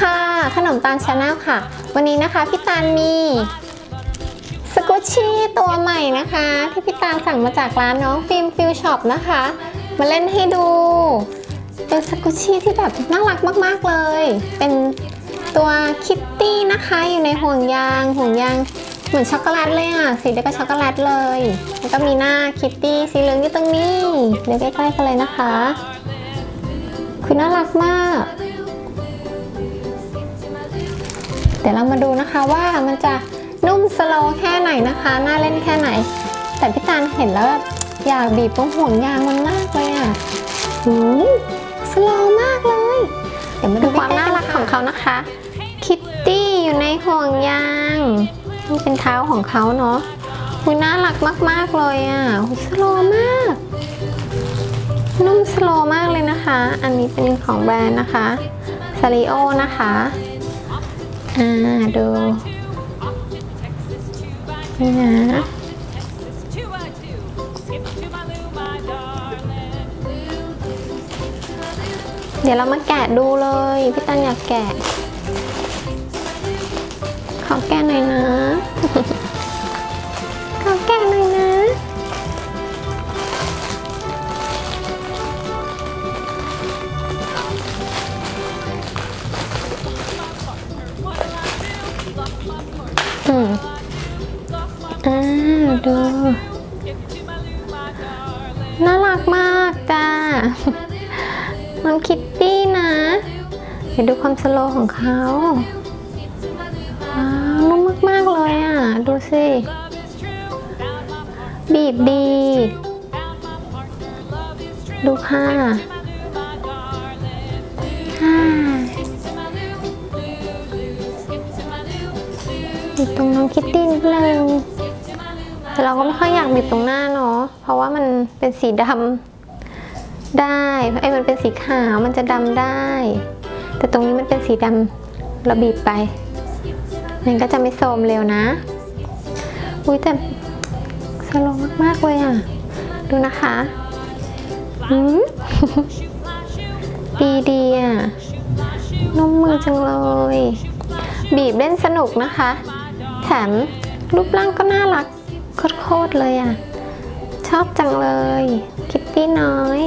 ค่ะ ขนมตาลชาแนลค่ะ วันนี้นะคะพี่ตาลมีสกุชชี่ตัวใหม่นะคะ ที่พี่ตาลสั่งมาจากร้านน้องฟิล์มฟิลช็อปนะคะ มาเล่นให้ดู เป็นสกุชชี่ที่แบบน่ารักมาก ๆ เลย เป็นตัวคิตตี้นะคะอยู่ในห่วงยางห่วงยางเหมือนช็อกโกแลตเลยอะสีเดียวกับช็อกโกแลตเลยแล้วก็มีหน้าคิตตี้สีเหลืองอยู่ตรงนี้เดี๋ยวใกล้ๆกันเลยนะคะ คือน่ารักมาก ดี๋ยวเรามาดูนะคะว่ามันจะนุ่มสโลว์แค่ไหนนะคะน่าเล่นแค่ไหน แต่พี่ตาลเห็นแล้วแบบอยากบีบตรงห่วงยางมันมากเลยอะหูสโลว์มากเลย เดี๋ยวมาดูความน่ารักของเขานะคะ คิตตี้อยู่ในห่วงยางนี่เป็นเท้าของเขาเนาะหุยน่ารักมาก ๆ เลยอะหุยสโลว์มาก นุ่มสโลว์มากเลยนะคะ อันนี้เป็นของแบรนด์นะคะซาริโอนะคะ อ่าดูนี่นะเดี๋ยวเรามาแกะดูเลย พี่ตันอยากแกะ ขอแกะหน่อยนะ น่ารักมากจ้าน้องคิตตี้นะเดี๋ยวดูความสโลของเขาว้าวนุ่มมาก ๆ เลยอะ ดูสิ บีบดี ดูค่ะค่ะบีบตรงน้องคิตตี้นิดนึง เราก็ไม่ค่อยอยากบีบตรงหน้าเนาะ เพราะว่ามันเป็นสีดำได้ ไอ้ยมันเป็นสีขาวมันจะดำได้ แต่ตรงนี้มันเป็นสีดำเราบีบไป มันก็จะไม่โทรมเร็วนะ อุ้ยแต่สโลว์มากๆเลยอะ ดูนะคะอืมดีดีอะนุ่มมือจังเลย บีบเล่นสนุกนะคะ แถมรูปร่างก็น่ารัก โคตรๆเลยอะ ชอบจังเลย คิตตี้น้อย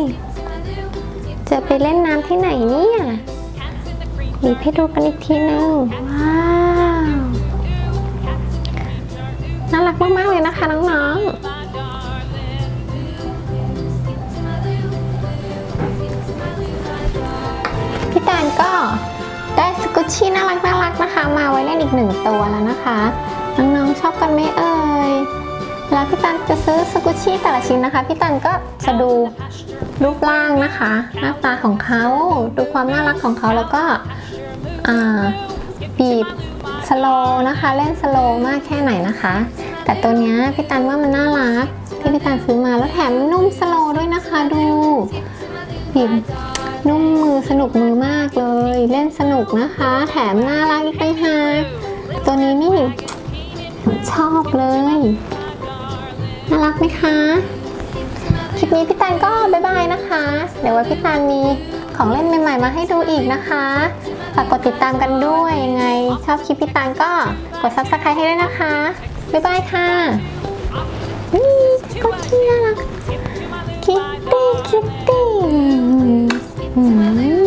จะไปเล่นน้ำที่ไหนเนี่ยบีบให้ดูกันอีกทีนึง ว้าว น่ารักมากๆเลยนะคะน้องๆพี่แตนก็ได้สกุชชี่น่ารักน่ารักๆนะคะ มาไว้เล่นอีกหนึ่งตัวแล้วนะคะ น้องๆชอบกันไหมเอ่ย เวลาพี่ตันจะซื้อสกุชี่แต่ละชิ้นนะคะ พี่ตันก็จะดูรูปร่างนะคะ หน้าตาของเขาดูความน่ารักของเขาแล้วก็บีบสโลนะคะเล่นสโลมากแค่ไหนนะคะ แต่ตัวนี้พี่ตันว่ามันน่ารักที่พี่ตันซื้อมาแล้วแถมนุ่มสโลด้วยนะคะดูบีบนุ่มมือสนุกมือมากเลย เล่นสนุกนะคะ แถมน่ารักอีกต่างหากตัวนี้นี่ชอบเลย น่ารักไหมคะ คลิปนี้พี่ตันก็บายบายนะคะ เดี๋ยวว่าพี่ตันมีของเล่นใหม่ๆมาให้ดูอีกนะคะ ฝากกดติดตามกันด้วยยังไงชอบคลิปพี่ตันก็กดซับสไครต์ให้ด้วยนะคะ บ๊ายบายค่ะนี่ก็ที่น่ารักคิตตี้คิตตี้น่ารัเลย